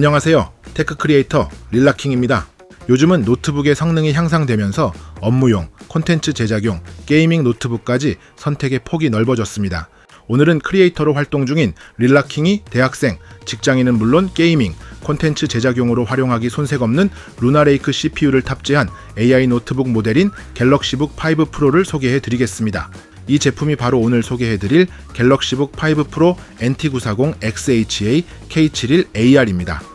안녕하세요. 테크 크리에이터 릴라킹입니다. 요즘은 노트북의 성능이 향상되면서 업무용, 콘텐츠 제작용, 게이밍 노트북까지 선택의 폭이 넓어졌습니다. 오늘은 크리에이터로 활동 중인 릴라킹이 대학생, 직장인은 물론 게이밍, 콘텐츠 제작용으로 활용하기 손색 없는 루나레이크 CPU를 탑재한 AI 노트북 모델인 갤럭시북 5 프로를 소개해 드리겠습니다. 이 제품이 바로 오늘 소개해드릴 갤럭시북 5 프로 NT940 XHA K71AR입니다.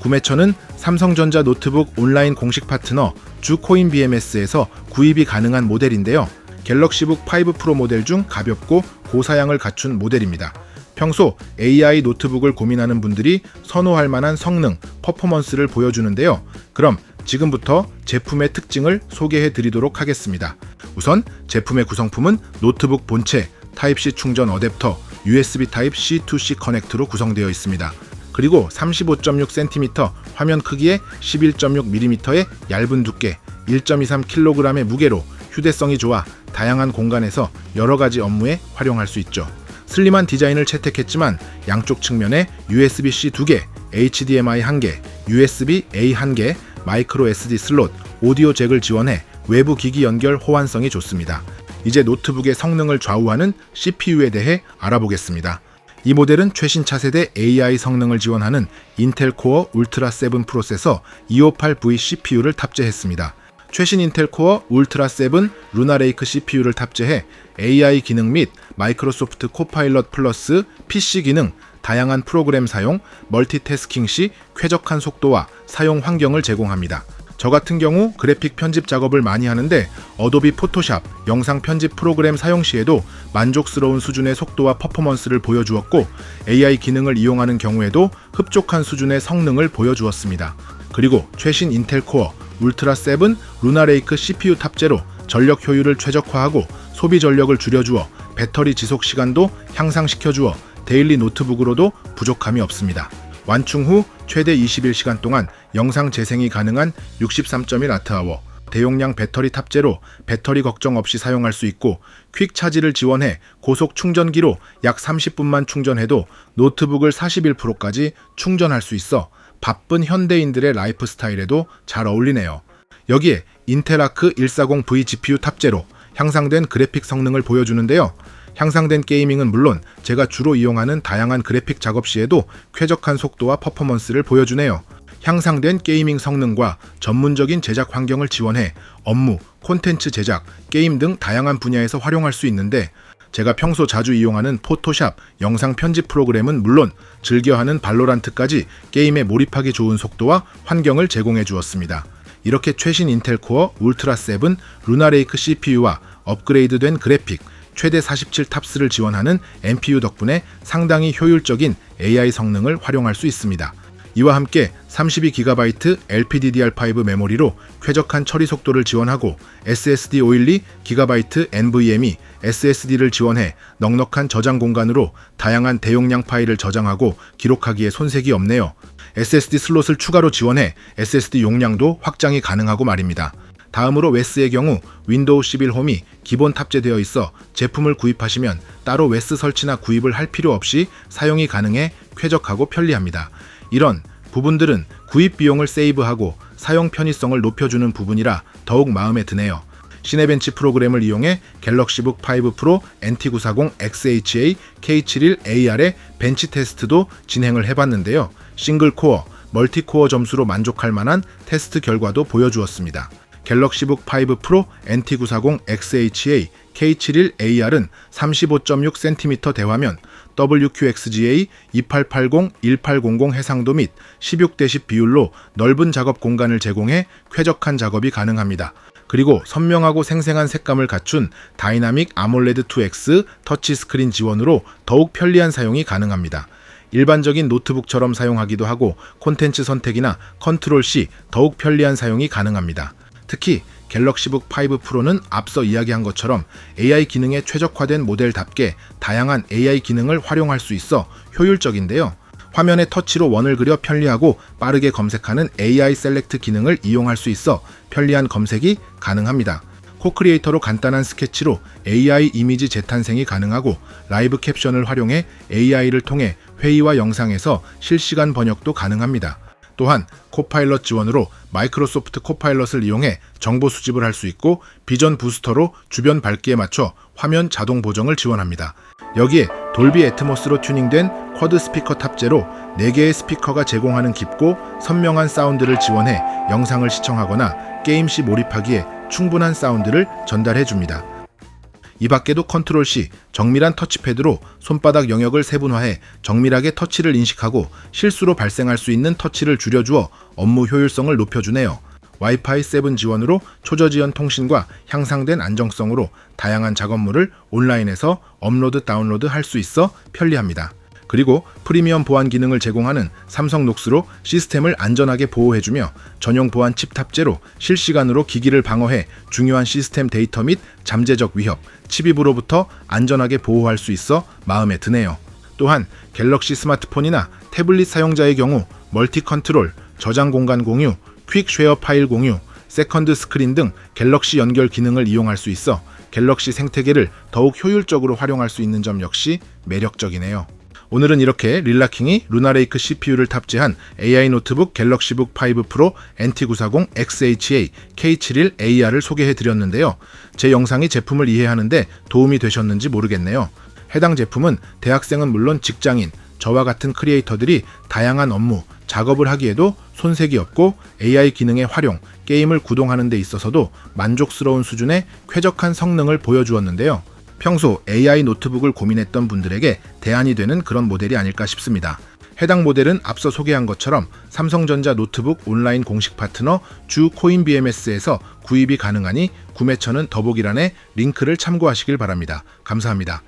구매처는 삼성전자 노트북 온라인 공식 파트너 주코인 BMS에서 구입이 가능한 모델인데요. 갤럭시북 5 프로 모델 중 가볍고 고사양을 갖춘 모델입니다. 평소 AI 노트북을 고민하는 분들이 선호할 만한 성능, 퍼포먼스를 보여주는데요. 그럼 지금부터 제품의 특징을 소개해 드리도록 하겠습니다. 우선 제품의 구성품은 노트북 본체, 타입C 충전 어댑터, USB 타입 C2C 커넥트로 구성되어 있습니다. 그리고 35.6cm 화면 크기에 11.6mm의 얇은 두께, 1.23kg의 무게로 휴대성이 좋아 다양한 공간에서 여러 가지 업무에 활용할 수 있죠. 슬림한 디자인을 채택했지만 양쪽 측면에 USB-C 2개, HDMI 1개, USB-A 1개, 마이크로 SD 슬롯, 오디오 잭을 지원해 외부 기기 연결 호환성이 좋습니다. 이제 노트북의 성능을 좌우하는 CPU에 대해 알아보겠습니다. 이 모델은 최신 차세대 AI 성능을 지원하는 인텔 코어 울트라 7 프로세서 258V CPU를 탑재했습니다. 최신 인텔 코어 울트라 7 루나레이크 CPU를 탑재해 AI 기능 및 마이크로소프트 코파일럿 플러스 PC 기능, 다양한 프로그램 사용, 멀티태스킹 시 쾌적한 속도와 사용 환경을 제공합니다. 저 같은 경우 그래픽 편집 작업을 많이 하는데 어도비 포토샵 영상 편집 프로그램 사용 시에도 만족스러운 수준의 속도와 퍼포먼스를 보여주었고 AI 기능을 이용하는 경우에도 흡족한 수준의 성능을 보여주었습니다. 그리고 최신 인텔 코어 울트라 7 루나레이크 CPU 탑재로 전력 효율을 최적화하고 소비 전력을 줄여주어 배터리 지속 시간도 향상시켜주어 데일리 노트북으로도 부족함이 없습니다. 완충 후 최대 21시간 동안 영상 재생이 가능한 63.1 아트아워, 대용량 배터리 탑재로 배터리 걱정 없이 사용할 수 있고 퀵 차지를 지원해 고속 충전기로 약 30분만 충전해도 노트북을 41%까지 충전할 수 있어 바쁜 현대인들의 라이프 스타일에도 잘 어울리네요. 여기에 인텔 아크 140V GPU 탑재로 향상된 그래픽 성능을 보여주는데요. 향상된 게이밍은 물론 제가 주로 이용하는 다양한 그래픽 작업 시에도 쾌적한 속도와 퍼포먼스를 보여주네요. 향상된 게이밍 성능과 전문적인 제작 환경을 지원해 업무, 콘텐츠 제작, 게임 등 다양한 분야에서 활용할 수 있는데 제가 평소 자주 이용하는 포토샵, 영상 편집 프로그램은 물론 즐겨하는 발로란트까지 게임에 몰입하기 좋은 속도와 환경을 제공해 주었습니다. 이렇게 최신 인텔 코어 울트라 7 루나레이크 CPU와 업그레이드된 그래픽, 최대 47 탑스를 지원하는 NPU 덕분에 상당히 효율적인 AI 성능을 활용할 수 있습니다. 이와 함께 32GB LPDDR5 메모리로 쾌적한 처리 속도를 지원하고 SSD 512GB NVMe SSD를 지원해 넉넉한 저장 공간으로 다양한 대용량 파일을 저장하고 기록하기에 손색이 없네요. SSD 슬롯을 추가로 지원해 SSD 용량도 확장이 가능하고 말입니다. 다음으로 웨스의 경우 윈도우 11 홈이 기본 탑재되어 있어 제품을 구입하시면 따로 웨스 설치나 구입을 할 필요 없이 사용이 가능해 쾌적하고 편리합니다. 이런 부분들은 구입 비용을 세이브하고 사용 편의성을 높여주는 부분이라 더욱 마음에 드네요. 시네벤치 프로그램을 이용해 갤럭시북 5 프로 NT940 XHA K71AR의 벤치 테스트도 진행을 해봤는데요. 싱글 코어, 멀티 코어 점수로 만족할 만한 테스트 결과도 보여주었습니다. 갤럭시북 5 프로 NT940 XHA K71AR은 35.6cm 대화면, WQXGA 2880-1800 해상도 및 16대10 비율로 넓은 작업 공간을 제공해 쾌적한 작업이 가능합니다. 그리고 선명하고 생생한 색감을 갖춘 다이나믹 아몰레드 2X 터치 스크린 지원으로 더욱 편리한 사용이 가능합니다. 일반적인 노트북처럼 사용하기도 하고 콘텐츠 선택이나 컨트롤 C 더욱 편리한 사용이 가능합니다. 특히 갤럭시북 5 프로는 앞서 이야기한 것처럼 AI 기능에 최적화된 모델답게 다양한 AI 기능을 활용할 수 있어 효율적인데요. 화면에 터치로 원을 그려 편리하고 빠르게 검색하는 AI 셀렉트 기능을 이용할 수 있어 편리한 검색이 가능합니다. 코크리에이터로 간단한 스케치로 AI 이미지 재탄생이 가능하고 라이브 캡션을 활용해 AI를 통해 회의와 영상에서 실시간 번역도 가능합니다. 또한 코파일럿 지원으로 마이크로소프트 코파일럿을 이용해 정보 수집을 할 수 있고 비전 부스터로 주변 밝기에 맞춰 화면 자동 보정을 지원합니다. 여기에 돌비 애트모스로 튜닝된 쿼드 스피커 탑재로 4개의 스피커가 제공하는 깊고 선명한 사운드를 지원해 영상을 시청하거나 게임 시 몰입하기에 충분한 사운드를 전달해 줍니다. 이 밖에도 컨트롤 C 정밀한 터치패드로 손바닥 영역을 세분화해 정밀하게 터치를 인식하고 실수로 발생할 수 있는 터치를 줄여주어 업무 효율성을 높여주네요. 와이파이 7 지원으로 초저지연 통신과 향상된 안정성으로 다양한 작업물을 온라인에서 업로드 다운로드 할 수 있어 편리합니다. 그리고 프리미엄 보안 기능을 제공하는 삼성 녹스로 시스템을 안전하게 보호해주며 전용 보안 칩 탑재로 실시간으로 기기를 방어해 중요한 시스템 데이터 및 잠재적 위협, 침입으로부터 안전하게 보호할 수 있어 마음에 드네요. 또한 갤럭시 스마트폰이나 태블릿 사용자의 경우 멀티 컨트롤, 저장 공간 공유, 퀵 쉐어 파일 공유, 세컨드 스크린 등 갤럭시 연결 기능을 이용할 수 있어 갤럭시 생태계를 더욱 효율적으로 활용할 수 있는 점 역시 매력적이네요. 오늘은 이렇게 릴라킹이 루나레이크 CPU를 탑재한 AI 노트북 갤럭시북 5 프로 NT940 XHA K71AR을 소개해 드렸는데요. 제 영상이 제품을 이해하는데 도움이 되셨는지 모르겠네요. 해당 제품은 대학생은 물론 직장인, 저와 같은 크리에이터들이 다양한 업무, 작업을 하기에도 손색이 없고 AI 기능의 활용, 게임을 구동하는 데 있어서도 만족스러운 수준의 쾌적한 성능을 보여주었는데요. 평소 AI 노트북을 고민했던 분들에게 대안이 되는 그런 모델이 아닐까 싶습니다. 해당 모델은 앞서 소개한 것처럼 삼성전자 노트북 온라인 공식 파트너 주 코인 BMS에서 구입이 가능하니 구매처는 더보기란에 링크를 참고하시길 바랍니다. 감사합니다.